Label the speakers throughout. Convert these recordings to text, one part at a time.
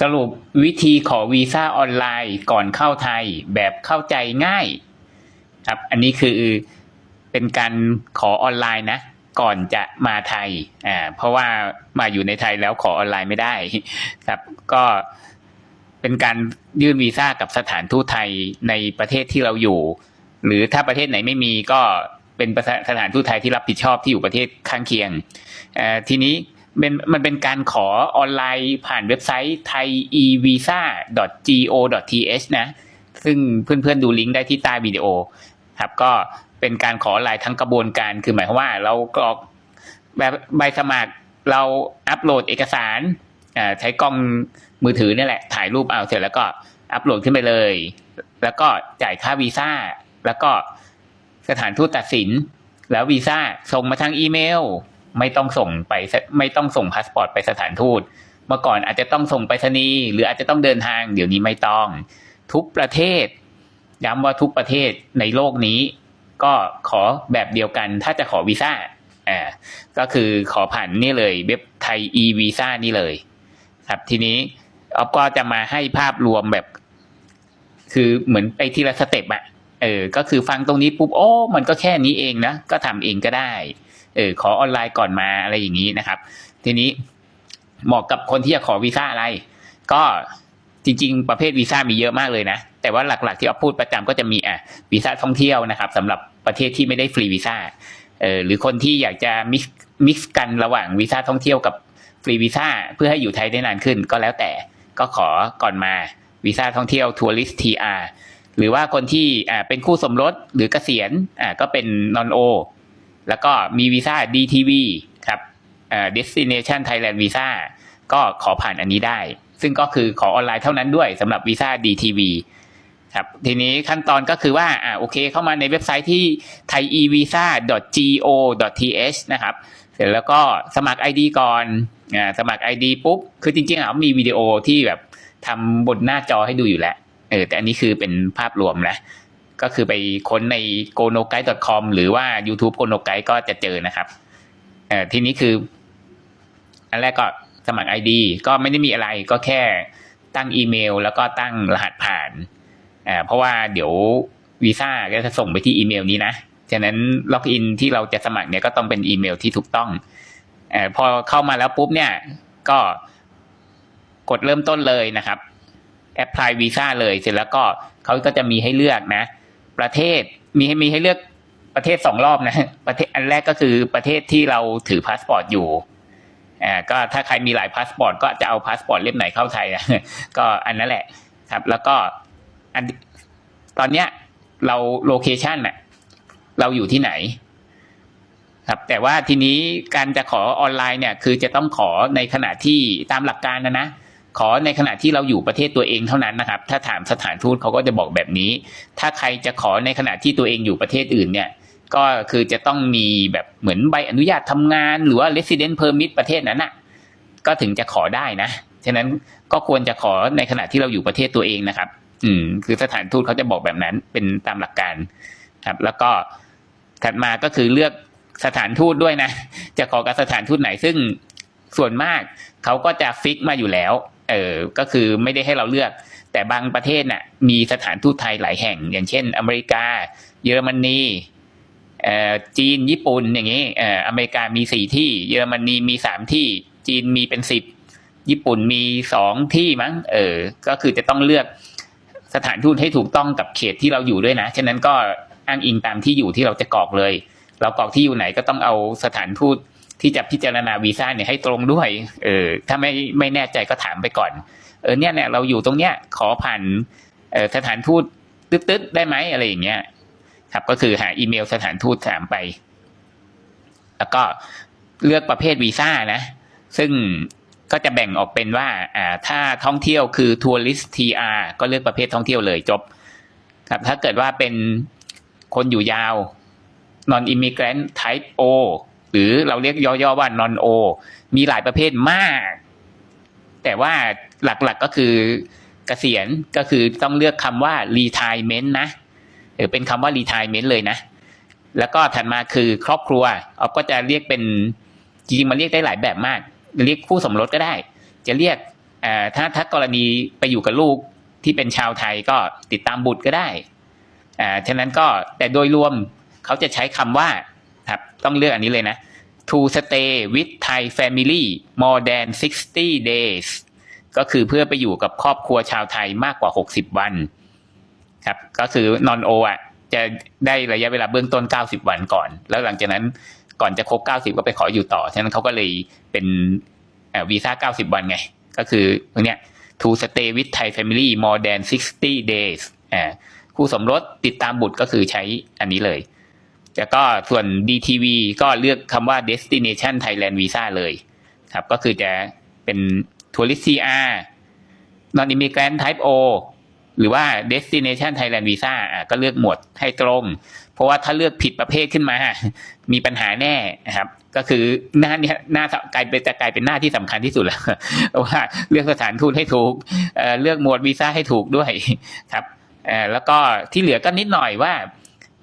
Speaker 1: สรุปวิธีขอวีซ่าออนไลน์ก่อนเข้าไทยแบบเข้าใจง่าย ครับ อันนี้คือเป็นการขอออนไลน์นะ ก่อนจะมาไทยอ่าเพราะว่ามาอยู่ในไทยแล้วขอออนไลน์ไม่ได้ ครับก็เป็นการยื่นวีซ่ากับสถานทูตไทยในประเทศที่เราอยู่ หรือถ้าประเทศไหนไม่มีก็เป็นสถานทูตไทยที่รับผิดชอบที่อยู่ประเทศข้างเคียงอ่อทีนี้ เป็นมันเป็นการขอออนไลน์ผ่านเว็บไซต์ thaievisa.go.th นะ ซึ่งเพื่อนๆดูลิงก์ได้ที่ใต้วิดีโอ ครับก็เป็นการขอออนไลน์ทั้งกระบวนการ คือหมายความว่าเรากรอกแบบใบสมัครเราอัปโหลดเอกสารใช้กล้องมือถือนี่แหละ ถ่ายรูปเอาเสร็จแล้วก็อัปโหลดขึ้นไปเลย แล้วก็จ่ายค่าวีซ่า แล้วก็สถานทูตตัดสิน แล้ววีซ่าส่งมาทางอีเมล ไม่ต้องส่งไปไม่ต้องส่งพาสปอร์ตไปสถานทูต เมื่อก่อนอาจจะต้องส่งไปรษณีย์หรืออาจจะต้องเดินทางเดี๋ยวนี้ไม่ต้อง ทุกประเทศ ย้ำว่าทุกประเทศในโลกนี้ ก็ขอแบบเดียวกัน ถ้าจะขอวีซ่าอ่าก็คือขอผ่านนี่เลยเว็บไทย e วีซ่านี่เลย ครับทีนี้ออฟก็จะมาให้ภาพรวมแบบ คือเหมือนไปทีละสเต็ปอะเออ ก็คือฟังตรงนี้ปุ๊บโอ้ มันก็แค่นี้เองนะ ก็ทำเองก็ได้ เออขอออนไลน์ก่อนมาอะไรอย่างนี้นะครับ ทีนี้เหมาะกับคนที่จะขอวีซ่าอะไร ก็จริง ๆ ประเภทวีซ่ามีเยอะมากเลยนะ แต่ว่าหลักๆที่ออฟพูดประจำก็จะมีอะวีซ่าท่องเที่ยวนะครับสำหรับประเทศที่ไม่ได้ฟรีวีซ่าเออหรือคนที่อยากจะมิกมิกซ์กันระหว่างวีซ่าท่องเที่ยวกับฟรีวีซ่าเพื่อให้อยู่ไทยได้นานขึ้น ก็แล้วแต่ก็ขอก่อนมาวีซ่าท่องเที่ยวทัวริสทีอาร์หรือว่าคนที่อ่าเป็นคู่สมรสหรือเกษียณอ่าก็เป็นนอนโอ แล้วก็มีวีซ่า DTV ครับอ่า Destination Thailand Visa ก็ขอผ่านอันนี้ได้ ซึ่งก็คือขอออนไลน์เท่านั้นด้วยสำหรับวีซ่า DTV ครับทีนี้ขั้นตอนก็คือว่าอ่าโอเคเข้ามาในเว็บไซต์ที่ thaivisa.go.th นะครับ เสร็จแล้วก็สมัคร ID ก่อนอ่าสมัคร ID ปุ๊บ คือจริงๆอะมีวิดีโอที่แบบทำบนหน้าจอให้ดูอยู่แล้วเออแต่อันนี้คือเป็นภาพรวมนะ ก็คือไปค้นใน g o n o g u i d e c o m หรือว่า YouTube g o n o g u i d e ก็จะเจอนะครับเออทีนี้คือ อันแรกก็สมัคร ID ก็ไม่ได้มีอะไรก็แค่ตั้งอีเมล แล้วก็ตั้งรหัสผ่านอ่าเพราะว่าเดี๋ยววีซ่าก็จะส่งไปที่อีเมลนี้นะฉะนั้นล็อกอินที่เราจะสมัครเนี่ยก็ต้องเป็นอีเมลที่ถูกต้องเอ่อพอเข้ามาแล้วปุ๊บเนี่ย ก็กดเริ่มต้นเลยนะครับแอปพลายวีซ่าเลยเสร็จแล้วก็เขาก็จะมีให้เลือกนะ ประเทศมีให้มีให้เลือกประเทศสองรอบนะประเทศอันแรกก็คือประเทศที่เราถือพาสปอร์ตอยู่อ่าก็ถ้าใครมีหลายพาสปอร์ตก็จะเอาพาสปอร์ตเล่มไหนเข้าไทยนะก็อันนั้นแหละครับ แล้วก็อันตอนเนี้ยเราโลเคชันน่ะเราอยู่ที่ไหน ครับแต่ว่าทีนี้การจะขอออนไลน์เนี่ย คือจะต้องขอในขณะที่ตามหลักการนะนะ ขอในขณะที่เราอยู่ประเทศตัวเองเท่านั้นนะครับ ถ้าถามสถานทูตเขาก็จะบอกแบบนี้ ถ้าใครจะขอในขณะที่ตัวเองอยู่ประเทศอื่นเนี่ย ก็คือจะต้องมีแบบเหมือนใบอนุญาตทำงานหรือว่า resident permit ประเทศนั้นน่ะ ก็ถึงจะขอได้นะ ฉะนั้นก็ควรจะขอในขณะที่เราอยู่ประเทศตัวเองนะครับ อืม คือสถานทูตเขาจะบอกแบบนั้นเป็นตามหลักการครับ แล้วก็ถัดมาก็คือเลือกสถานทูตด้วยนะ จะขอกับสถานทูตไหนซึ่งส่วนมากเขาก็จะฟิกมาอยู่แล้ว เออก็คือไม่ได้ให้เราเลือก แต่บางประเทศน่ะมีสถานทูตไทยหลายแห่ง อย่างเช่น อเมริกา เยอรมนีเอ่อจีนญี่ปุ่นอย่างนี้เอ่ออเมริกามีสี่ที่ เยอรมนีมีสามที่ จีนมีเป็นสิบญี่ปุ่นมีสองที่มั้ง เออ ก็คือจะต้องเลือกสถานทูตให้ถูกต้องกับเขตที่เราอยู่ด้วยนะ ฉะนั้นก็อ้างอิงตามที่อยู่ที่เราจะกรอกเลย เรากรอกที่อยู่ไหนก็ต้องเอาสถานทูต ที่จะพิจารณาวีซ่าเนี่ยให้ตรงด้วย เออถ้าไม่ไม่แน่ใจก็ถามไปก่อน เออเนี่ยเนี่ยเราอยู่ตรงเนี้ยขอผ่านเอ่อสถานทูตตึ๊ดๆได้ไหมอะไรอย่างเงี้ย ครับก็คือหาอีเมลสถานทูตถามไป แล้วก็เลือกประเภทวีซ่านะ ซึ่งก็จะแบ่งออกเป็นว่า อ่า ถ้าท่องเที่ยวคือทัวริสทีอาก็เลือกประเภทท่องเที่ยวเลยจบ ครับ ถ้าเกิดว่าเป็นคนอยู่ยาว non immigrant type O หรือเราเรียกย่อๆว่า non O มีหลายประเภทมาก แต่ว่าหลักๆก็คือเกษียณก็คือต้องเลือกคำว่า retirement นะเออเป็นคำว่า retirement เลยนะ แล้วก็ถัดมาคือครอบครัวออฟก็จะเรียกเป็นจริงๆมันเรียกได้หลายแบบมาก เรียกคู่สมรสก็ได้ จะเรียกถ้าถ้ากรณีไปอยู่กับลูกที่เป็นชาวไทยก็ติดตามบุตรก็ได้อ่าฉะนั้นก็แต่โดยรวมเขาจะใช้คำว่า ครับต้องเลือกอันนี้เลยนะ to stay with Thai family more than 60 days ก็คือเพื่อไปอยู่กับครอบครัวชาวไทยมากกว่า 60 วันครับ ก็คือนอนโออะจะได้ระยะเวลาเบื้องต้น 90 วันก่อน แล้วหลังจากนั้นก่อนจะครบ 90 ก็ไปขออยู่ต่อ ฉะนั้นเขาก็เลยเป็นวีซ่า 90 วันไง ก็คือตรงเนี้ย to stay with Thai family more than 60 days อ่าคู่สมรสติดตามบุตรก็คือใช้อันนี้เลย แล้วก็ส่วน DTV ก็เลือกคำว่า destination Thailand visa เลยครับ ก็คือจะเป็น tourist CR non immigrant type O หรือว่า destination Thailand visa อะก็เลือกหมวดให้ตรง เพราะว่าถ้าเลือกผิดประเภทขึ้นมา มีปัญหาแน่นะครับ ก็คือหน้าเนี่ยหน้ากลายเป็นจะกลายเป็นหน้าที่สำคัญที่สุดแล้วว่าเลือกสถานทูตให้ถูกเเลือกหมวดวีซ่าให้ถูกด้วยครับแล้วก็ที่เหลือก็นิดหน่อยว่า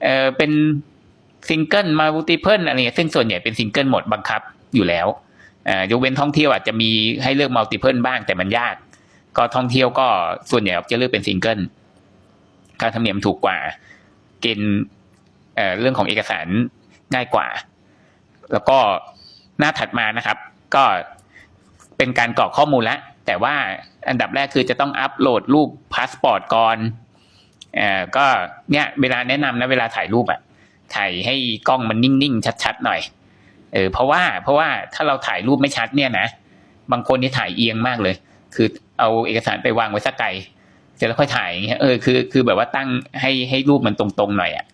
Speaker 1: เเป็น ซิงเกิลมา l ูติเพิลอะไรเงี้ยซึ่งส่วนใหญ่เป็นซิงเกิลหมดบังคับอยู่แล้วอ่อยกเว้นท่องเที่ยวอาจจะมีให้เลือกมัลติเพิลบ้างแต่มันยาก ก็ท่องเที่ยวก็ส่วนใหญ่จะเลือกเป็นซิงเกิลค่าธรรมเนียมถูกกว่า เกณฑ์เรื่องของเอกสารง่ายกว่า แล้วก็หน้าถัดมานะครับ ก็เป็นการกรอกข้อมูลแล้วแต่ว่าอันดับแรกคือจะต้องอัปโหลดรูปพาสปอร์ตก่อนอ่อก็เนี่ยเวลาแนะนำนะเวลาถ่ายรูปอะ ถ่ายให้กล้องมันนิ่งๆ ชัดๆหน่อย เออเพราะว่าเพราะว่าถ้าเราถ่ายรูปไม่ชัดเนี่ยนะบางคนนี่ถ่ายเอียงมากเลย คือเอาเอกสารไปวางไว้สักไกลเสร็จแล้วค่อยถ่ายอย่างเงี้ยเออคือคือแบบว่าตั้งให้ให้รูปมันตรงๆหน่อยอะ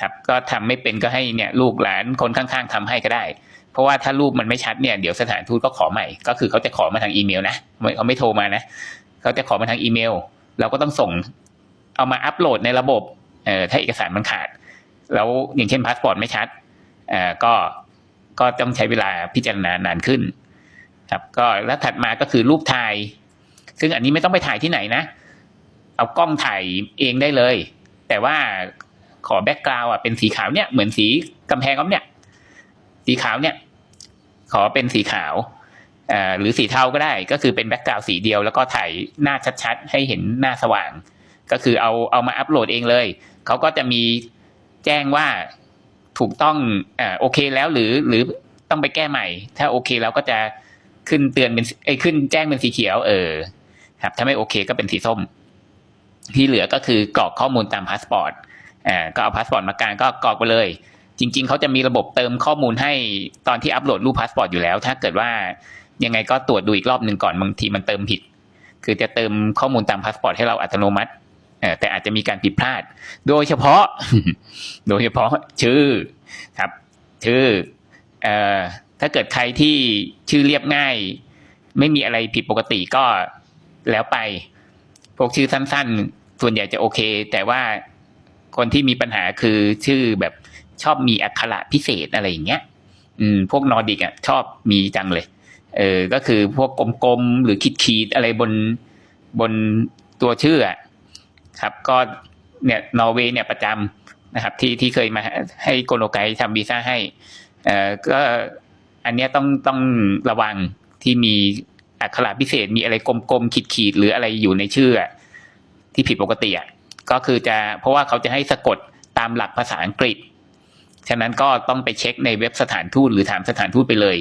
Speaker 1: ครับ ก็ทำไม่เป็นก็ให้เนี่ยลูกหลานคนข้างๆทำให้ก็ได้ เพราะว่าถ้ารูปมันไม่ชัดเนี่ยเดี๋ยวสถานทูตก็ขอใหม่ ก็คือเขาจะขอมาทางอีเมลนะเขาไม่โทรมานะเขาจะขอมาทางอีเมล เราก็ต้องส่งเอามาอัปโหลดในระบบเอ่อถ้าเอกสารมันขาด แล้วอย่างเช่นพาสปอร์ตไม่ชัดอ่อก็ก็ต้องใช้เวลาพิจารณานานขึ้น ครับ ก็แล้วถัดมาก็คือรูปถ่าย ซึ่งอันนี้ไม่ต้องไปถ่ายที่ไหนนะ เอากล้องถ่ายเองได้เลย แต่ว่าขอแบ็กกราวด์อะเป็นสีขาวเนี่ยเหมือนสีกำแพงก็เนี่ย สีขาวเนี่ย ขอเป็นสีขาวหรือสีเทาก็ได้ก็คือเป็นแบ็กกราวด์สีเดียว แล้วก็ถ่ายหน้าชัดๆ ให้เห็นหน้าสว่าง ก็คือเอาเอามาอัปโหลดเองเลย เขาก็จะมี แจ้งว่าถูกต้องอ่าโอเคแล้วหรือหรือต้องไปแก้ใหม่ ถ้าโอเคแล้วก็จะขึ้นเตือนเป็นเอ้ขึ้นแจ้งเป็นสีเขียว เออ ครับ ถ้าไม่โอเคก็เป็นสีส้ม ที่เหลือก็คือกรอกข้อมูลตามพาสปอร์ตอ่าก็เอาพาสปอร์ตมากางก็กรอกไปเลย จริง ๆเขาจะมีระบบเติมข้อมูลให้ตอนที่อัปโหลดรูปพาสปอร์ตอยู่แล้ว ถ้าเกิดว่ายังไงก็ตรวจดูอีกรอบหนึ่งก่อนบางทีมันเติมผิด คือจะเติมข้อมูลตามพาสปอร์ตให้เราอัตโนมัติ แต่อาจจะมีการผิดพลาด โดยเฉพาะ โดยเฉพาะชื่อครับ ชื่อเอ่อถ้าเกิดใครที่ชื่อเรียบง่าย ไม่มีอะไรผิดปกติก็แล้วไป พวกชื่อสั้น ๆ ส่วนใหญ่จะโอเค แต่ว่าคนที่มีปัญหาคือชื่อแบบชอบมีอักขระพิเศษอะไรอย่างเงี้ย อืม พวกนอร์ดิกอะชอบมีจังเลย เออ ก็คือพวกกลมๆหรือขีดๆอะไรบนบนตัวชื่ออะ ครับก็เนี่ยนอร์เวย์เนี่ยประจำนะครับที่ที่เคยมาให้โกโนไกทำวีซ่าให้เอ่อก็อันเนี้ยต้องต้องระวังที่มีอักขระพิเศษมีอะไรกลมๆขีดๆหรืออะไรอยู่ในชื่อที่ผิดปกติอะก็คือจะเพราะว่าเขาจะให้สะกดตามหลักภาษาอังกฤษ ฉะนั้นก็ต้องไปเช็คในเว็บสถานทูตหรือถามสถานทูตไปเลย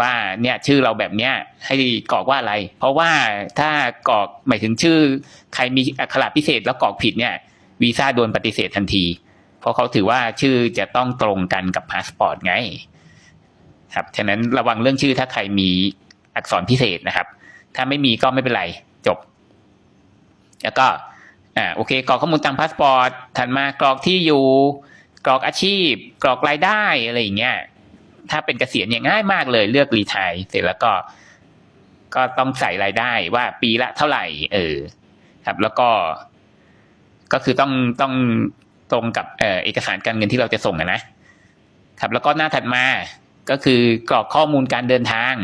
Speaker 1: ว่าเนี่ยชื่อเราแบบเนี้ยให้กรอกว่าอะไร เพราะว่าถ้ากรอกหมายถึงชื่อ ใครมีอักขระพิเศษแล้วกรอกผิดเนี่ยวีซ่าโดนปฏิเสธทันที เพราะเขาถือว่าชื่อจะต้องตรงกันกับพาสปอร์ตไง ครับฉะนั้นระวังเรื่องชื่อถ้าใครมีอักษรพิเศษนะครับ ถ้าไม่มีก็ไม่เป็นไรจบ แล้วก็อ่าโอเคกรอกข้อมูลตามพาสปอร์ตถัดมากรอกที่อยู่กรอกอาชีพ กรอกรายได้อะไรอย่างเงี้ย ถ้าเป็นเกษียณเนี่ยง่ายมากเลยเลือกรีทร์เสร็จแล้วก็ ก็ต้องใส่รายได้ว่าปีละเท่าไหร่ เออ ครับ แล้วก็ ก็คือต้องต้องตรงกับเออเอกสารการเงินที่เราจะส่งอะนะ ครับ แล้วก็หน้าถัดมาก็คือกรอกข้อมูลการเดินทาง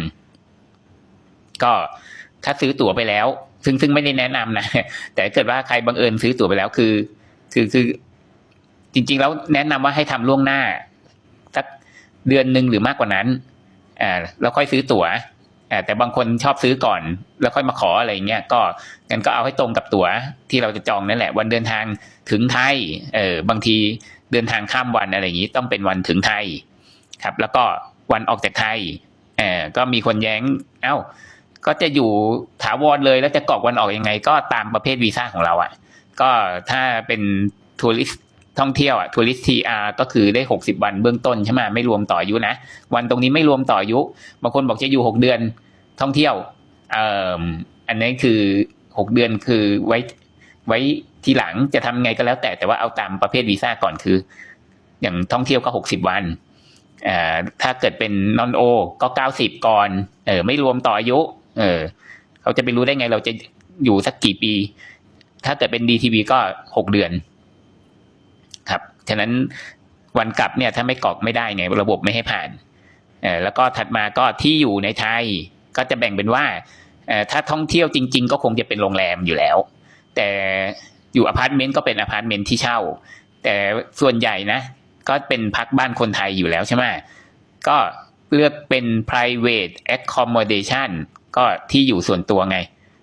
Speaker 1: ก็ถ้าซื้อตั๋วไปแล้ว ซึ่งซึ่งไม่ได้แนะนำนะแต่ถ้าเกิดว่าใครบังเอิญซื้อตั๋วไปแล้วคือ คือคือจริง ๆ แล้วแนะนำว่าให้ทำล่วงหน้า เดือนหนึ่งหรือมากกว่านั้นอ่าแล้วค่อยซื้อตั๋วอ่อแต่บางคนชอบซื้อก่อน แล้วค่อยมาขออะไรเงี้ยก็งั้นก็เอาให้ตรงกับตั๋วที่เราจะจองนั่นแหละ วันเดินทางถึงไทยเออบางทีเดินทางข้ามวันอะไรอย่างนี้ต้องเป็นวันถึงไทยครับ แล้วก็วันออกจากไทยเออก็มีคนแย้งเอ้า ก็จะอยู่ถาวรเลยแล้วจะกรอกวันออกยังไง ก็ตามประเภทวีซ่าของเราอะ่ะ ก็ถ้าเป็นทัวริส ท่องเที่ยวอะทัวริสทีอาร์ก็คือได้หกสิบวันเบื้องต้นใช่ไหมไม่รวมต่ออายุนะ วันตรงนี้ไม่รวมต่ออายุ บางคนบอกจะอยู่หกเดือนท่องเที่ยวเอ่ออันนี้คือหกเดือนคือไว้ไว้ทีหลังจะทำไงก็แล้วแต่แต่ว่าเอาตามประเภทวีซ่าก่อนคือ อย่างท่องเที่ยวก็หกสิบวันเอ่อถ้าเกิดเป็นนอนโอ ก็เก้าสิบก่อนเออไม่รวมต่ออายุ เออเขาจะไปรู้ได้ไงเราจะอยู่สักกี่ปี ถ้าเกิดเป็นดีทีวีก็หกเดือน ฉะนั้นวันกลับเนี่ยถ้าไม่กรอกไม่ได้ไงระบบไม่ให้ผ่านเออแล้วก็ถัดมาก็ที่อยู่ในไทยก็จะแบ่งเป็นว่าเออถ้าท่องเที่ยวจริง ๆ ก็คงจะเป็นโรงแรมอยู่แล้ว แต่อยู่อพาร์ตเมนต์ก็เป็นอพาร์ตเมนต์ที่เช่า แต่ส่วนใหญ่นะ ก็เป็นพักบ้านคนไทยอยู่แล้วใช่ไหมก็เลือกเป็น private accommodation ก็ที่อยู่ส่วนตัวไง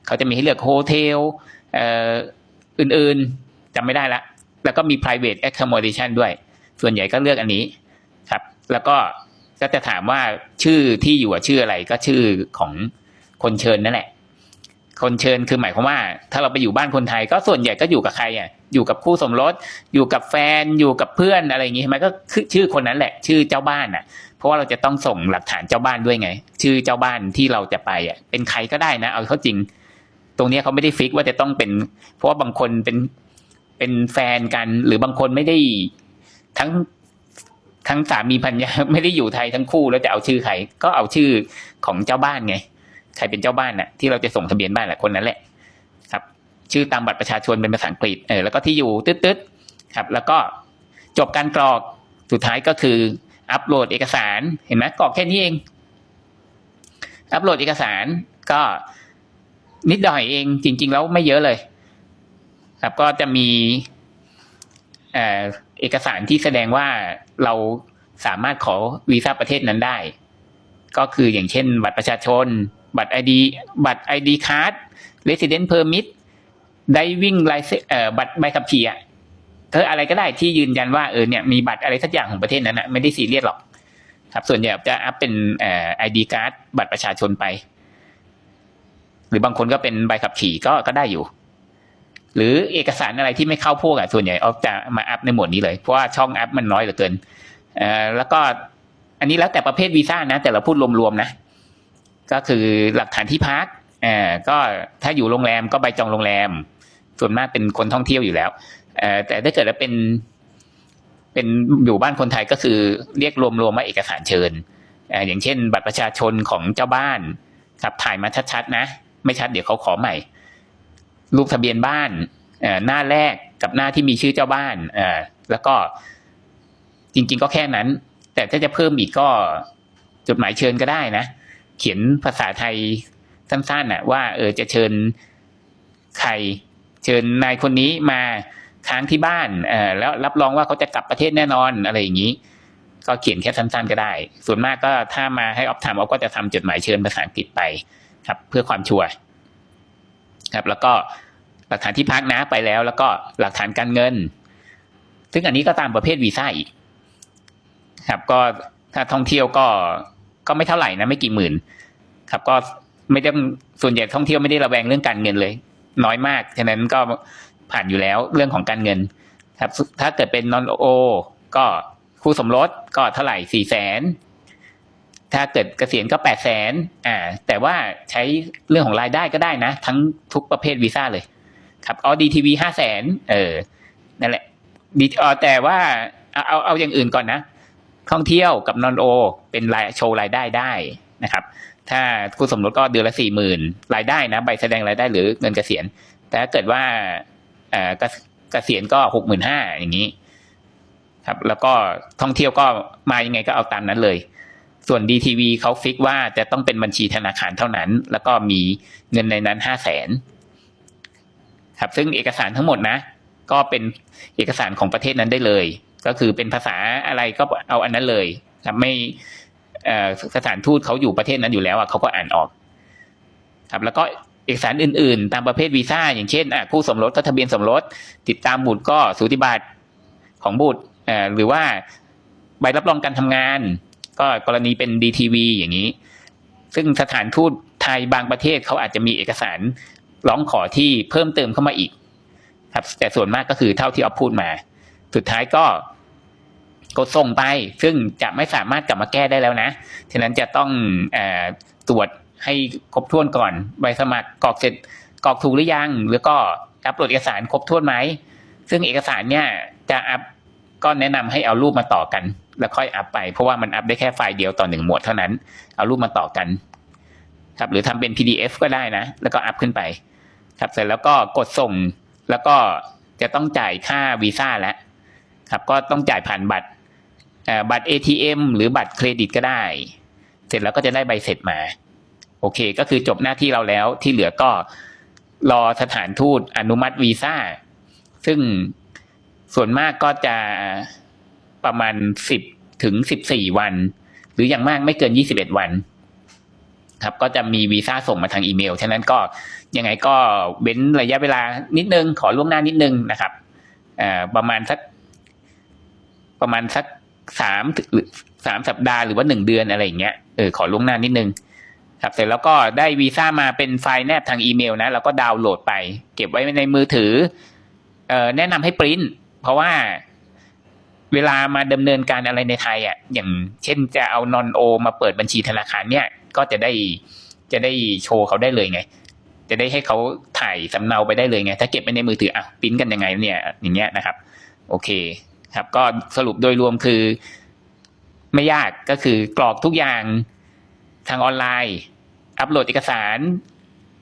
Speaker 1: เขาจะมีให้เลือกโฮเทลเอ่ออื่นๆจำไม่ได้ละ แล้วก็มี private accommodation ด้วย ส่วนใหญ่ก็เลือกอันนี้ครับ แล้วก็ก็จะถามว่าชื่อที่อยู่อะชื่ออะไรก็ชื่อของคนเชิญนั่นแหละ คนเชิญคือหมายความว่า ถ้าเราไปอยู่บ้านคนไทย ก็ส่วนใหญ่ก็อยู่กับใครอะ อยู่กับคู่สมรส อยู่กับแฟน อยู่กับเพื่อนอะไรอย่างงี้ใช่ไหมก็คือชื่อคนนั้นแหละ ชื่อเจ้าบ้านอะ เพราะว่าเราจะต้องส่งหลักฐานเจ้าบ้านด้วยไง ชื่อเจ้าบ้านที่เราจะไปอะ เป็นใครก็ได้นะ เอาเข้าจริง ตรงนี้เขาไม่ได้ฟิกว่าจะต้องเป็น เพราะว่าบางคนเป็น เป็นแฟนกัน หรือบางคนไม่ได้ทั้งทั้งสามีพันยาไม่ได้อยู่ไทยทั้งคู่แล้วจะเอาชื่อใครก็เอาชื่อของเจ้าบ้านไง ใครเป็นเจ้าบ้านน่ะที่เราจะส่งทะเบียนบ้านแหละคนนั้นแหละ ครับ ชื่อตามบัตรประชาชนเป็นภาษาอังกฤษเออแล้วก็ที่อยู่ตึ๊ดๆครับ แล้วก็จบการกรอกสุดท้ายก็คืออัปโหลดเอกสารเห็นไหมกรอกแค่นี้เอง อัปโหลดเอกสารก็นิดหน่อยเองจริง ๆ แล้วไม่เยอะเลย ครับ ก็จะมีเอกสารที่แสดงว่าเราสามารถขอวีซ่าประเทศนั้นได้ ก็คืออย่างเช่น บัตรประชาชน บัตรไอดีบัตรไอดีคาร์ด resident permit driving license เอ่อบัตรใบขับขี่อะเธออะไรก็ได้ที่ยืนยันว่าเออเนี่ยมีบัตรอะไรสักอย่างของประเทศนั้นอะไม่ได้ซีเรียสหรอก ครับ ส่วนใหญ่จะอัพเป็นเอ่อไอดีการ์ดบัตรประชาชนไป หรือบางคนก็เป็นใบขับขี่ก็ก็ได้อยู่ หรือเอกสารอะไรที่ไม่เข้าพวกอะส่วนใหญ่เอาจะมาอัพในหมวดนี้เลย เพราะว่าช่องอัพมันน้อยเหลือเกินเอ่อแล้วก็อันนี้แล้วแต่ประเภทวีซ่านะ แต่เราพูดรวมๆนะ ก็คือหลักฐานที่พักเอ่อก็ถ้าอยู่โรงแรมก็ใบจองโรงแรม ส่วนมากเป็นคนท่องเที่ยวอยู่แล้วเอ่อแต่ถ้าเกิดว่าเป็น เป็นอยู่บ้านคนไทยก็คือเรียกรวมๆว่าเอกสารเชิญเอ่ออย่างเช่น บัตรประชาชนของเจ้าบ้านครับถ่ายมาชัดๆนะ ไม่ชัดเดี๋ยวเขาขอใหม่ รูปทะเบียนบ้านหน้าแรกกับหน้าที่มีชื่อเจ้าบ้านแล้วก็จริง ๆ ก็แค่นั้น แต่ถ้าจะเพิ่มอีกก็จดหมายเชิญก็ได้นะ เขียนภาษาไทยสั้นๆน่ะ ว่าเออจะเชิญใครเชิญนายคนนี้มาค้างที่บ้านเออแล้วรับรองว่าเขาจะกลับประเทศแน่นอนอะไรอย่างนี้ ก็เขียนแค่สั้นๆก็ได้ ส่วนมากก็ถ้ามาให้ออฟทำออฟก็จะทำจดหมายเชิญภาษาอังกฤษไป ครับ เพื่อความชัวร์ ครับแล้วก็หลักฐานที่พักนะไปแล้ว แล้วก็หลักฐานการเงิน ซึ่งอันนี้ก็ตามประเภทวีซ่าอีกครับก็ถ้าท่องเที่ยวก็ก็ไม่เท่าไหร่นะไม่กี่หมื่น ครับก็ไม่ต้องส่วนใหญ่ท่องเที่ยวไม่ได้ระแวงเรื่องการเงินเลย น้อยมากฉะนั้นก็ผ่านอยู่แล้วเรื่องของการเงิน ครับ ถ้าเกิดเป็นนอนโอ ก็คู่สมรสก็เท่าไหร่สี่แสน ถ้าเกิดเกษียณก็แปดแสนอ่า แต่ว่าใช้เรื่องของรายได้ก็ได้นะ ทั้งทุกประเภทวีซ่าเลย ครับออดีทีวีห้าแสนเออนั่นแหละดีอ๋อแต่ว่าเอาเอาเอาอย่างอื่นก่อนนะ ท่องเที่ยวกับนอนโอ เป็นรายโชว์รายได้ได้นะครับ ถ้าคู่สมรสก็เดือนละสี่หมื่นรายได้นะ ใบแสดงรายได้หรือเงินเกษียณ แต่ถ้าเกิดว่าเออเกเกษียณก็หกหมื่นห้าอย่างนี้ ครับ แล้วก็ท่องเที่ยวก็มายังไงก็เอาตามนั้นเลย ส่วน DTV เขาฟิกว่าจะต้องเป็นบัญชีธนาคารเท่านั้น แล้วก็มีเงินในนั้นห้าแสนครับ ซึ่งเอกสารทั้งหมดนะ ก็เป็นเอกสารของประเทศนั้นได้เลย ก็คือเป็นภาษาอะไรก็เอาอันนั้นเลยครับไม่เอ่อสถานทูตเขาอยู่ประเทศนั้นอยู่แล้วอะเขาก็อ่านออก ครับ แล้วก็เอกสารอื่น ๆ ตามประเภทวีซ่า อย่างเช่นคู่สมรสก็ทะเบียนสมรส ติดตามบุตรก็สูติบัตรของบุตรหรือว่าใบรับรองการทำงาน ก็กรณีเป็นดีทีวีอย่างนี้ ซึ่งสถานทูตไทยบางประเทศเขาอาจจะมีเอกสารร้องขอที่เพิ่มเติมเข้ามาอีก ครับ แต่ส่วนมากก็คือเท่าที่ออฟพูดมา สุดท้ายก็กดส่งไป ซึ่งจะไม่สามารถกลับมาแก้ได้แล้วนะ ฉะนั้นจะต้องอตรวจให้ครบถ้วนก่อน ใบสมัครกรอกเสร็จกรอกถูกหรือยัง แล้วก็อัปโหลดเอกสารครบถ้วนไหม ซึ่งเอกสารเนี่ยจะอัพก็แนะนำให้เอารูปมาต่อกัน แล้วค่อยอัพไป เพราะว่ามันอัพได้แค่ไฟล์เดียวต่อหนึ่งหมวดเท่านั้น เอารูปมาต่อกันครับ หรือทำเป็น PDF ก็ได้นะ แล้วก็อัพขึ้นไป ครับเสร็จแล้วก็กดส่ง แล้วก็จะต้องจ่ายค่าวีซ่าแล้วครับ ก็ต้องจ่ายผ่านบัตรเอ่อบัตร ATM หรือบัตรเครดิตก็ได้ เสร็จแล้วก็จะได้ใบเสร็จมา โอเค ก็คือจบหน้าที่เราแล้วที่เหลือก็รอสถานทูตอนุมัติวีซ่า ซึ่งส่วนมากก็จะ ประมาณสิบถึงสิบสี่วัน หรืออย่างมากไม่เกินยี่สิบเอ็ดวัน ครับ ก็จะมีวีซ่าส่งมาทางอีเมล ฉะนั้นก็ยังไงก็เว้นระยะเวลานิดนึง ขอล่วงหน้านิดนึงนะครับประมาณสักประมาณสักสามสามสัปดาห์หรือว่าหนึ่งเดือนอะไรอย่างเงี้ยเออขอล่วงหน้านิดนึงครับเสร็จแล้วก็ได้วีซ่ามาเป็นไฟล์แนบทางอีเมลนะแล้วก็ดาวน์โหลดไป เก็บไว้ในมือถือเออแนะนำให้ปริ้นเพราะว่า เวลามาดำเนินการอะไรในไทยอะอย่างเช่นจะเอานอนโอ มาเปิดบัญชีธนาคารเนี่ย ก็จะได้จะได้โชว์เขาได้เลยไง จะได้ให้เขาถ่ายสำเนาไปได้เลยไง ถ้าเก็บไว้ในมือถืออะปริ้นกันยังไงเนี่ยอย่างเงี้ยนะครับ โอเคครับ ก็สรุปโดยรวมคือ ไม่ยากก็คือกรอกทุกอย่างทางออนไลน์ อัปโหลดเอกสาร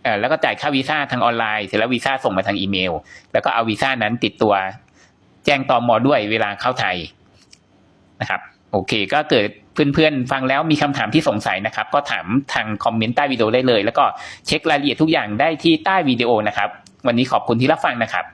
Speaker 1: เอ่อแล้วก็จ่ายค่าวีซ่าทางออนไลน์ เสร็จแล้ววีซ่าส่งมาทางอีเมล แล้วก็เอาวีซ่านั้นติดตัว แจ้งตอมอด้วยเวลาเข้าไทยนะครับ โอเค ก็เกิดเพื่อนๆ ฟังแล้วมีคำถามที่สงสัยนะครับ ก็ถามทางคอมเมนต์ใต้วิดีโอได้เลย แล้วก็เช็ครายละเอียดทุกอย่างได้ที่ใต้วิดีโอนะครับ วันนี้ขอบคุณที่รับฟังนะครับ